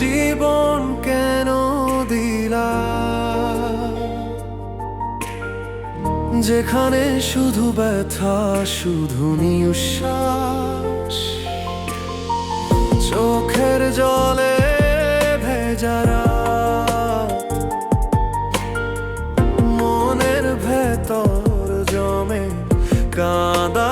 জীবন কেন দিলা? যেখানে শুধু ব্যথা, শুধু নিঃশ্বাস। চোখের জলে ভেজারা মনের ভেতর জমে কাদা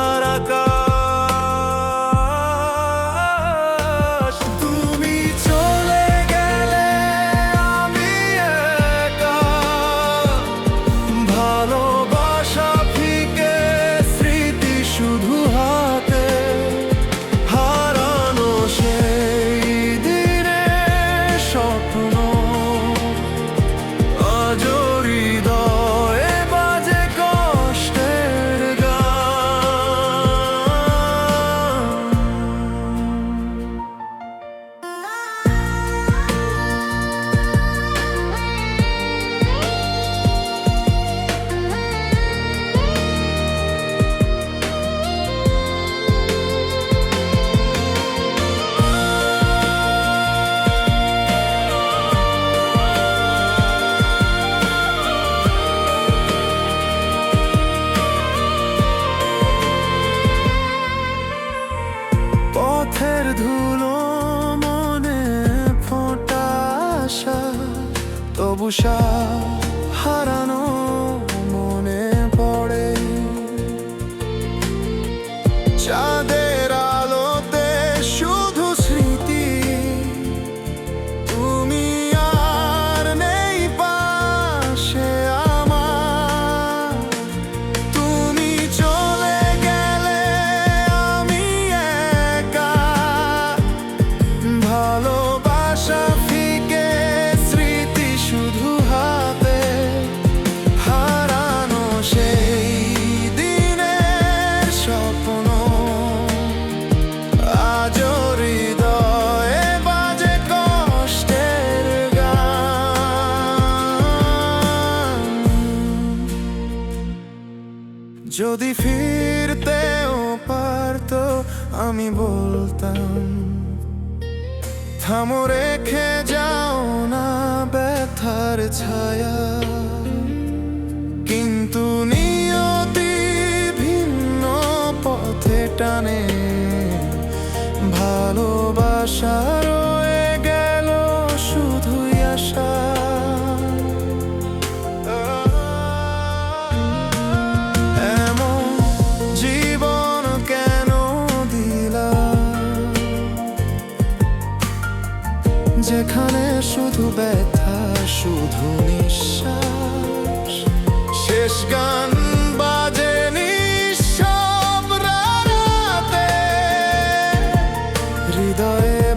তবু সা যদি ফিরতেও পারতো, আমি বলতাম, থামো, রেখে যাও না ব্যথার ছায়া। কিন্তু নিয়তি ভিন্ন পথে টানে ভালোবাসা যেখানে শুধু ব্যথা শুধু নিঃশ্বাস। শেষ গান হৃদয়ে